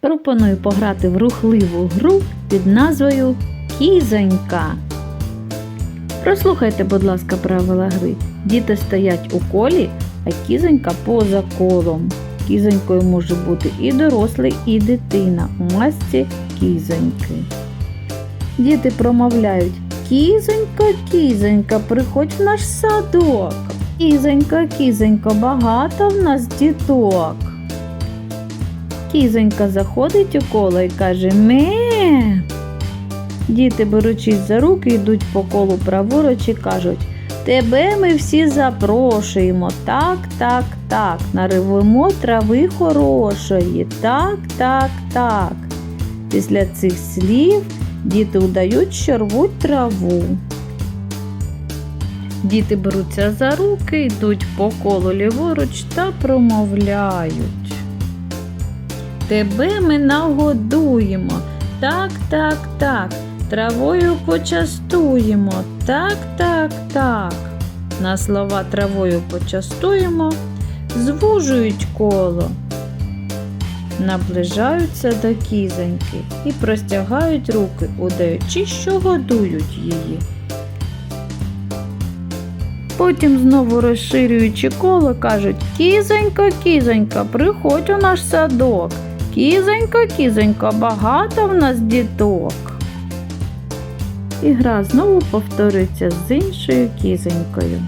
Пропоную пограти в рухливу гру під назвою Кізонька. Прослухайте, будь ласка, правила гри. Діти стоять у колі, а кізонька поза колом. Кізонькою може бути і дорослий, і дитина у масці кізоньки. Діти промовляють Кізонька, кізонька, приходь в наш садок. Кізонька, кізонька, багато в нас діток. Кізонька заходить у коло і каже Ме. Діти, беручись за руки, йдуть по колу праворуч і кажуть Тебе ми всі запрошуємо. Так, так, так. Наривимо трави хорошої. Так, так, так. Після цих слів діти удають, що рвуть траву. Діти беруться за руки, йдуть по колу ліворуч та промовляють. Тебе ми нагодуємо. Так, так, так. Травою почастуємо. Так, так, так. На слова травою почастуємо, звужують коло, наближаються до кізоньки і простягають руки, удаючи, що годують її. Потім знову розширюючи коло, кажуть Кізонько, кізонька, приходь у наш садок. Кізонько, кізонько, багато в нас діток. І гра знову повториться з іншою кізонькою.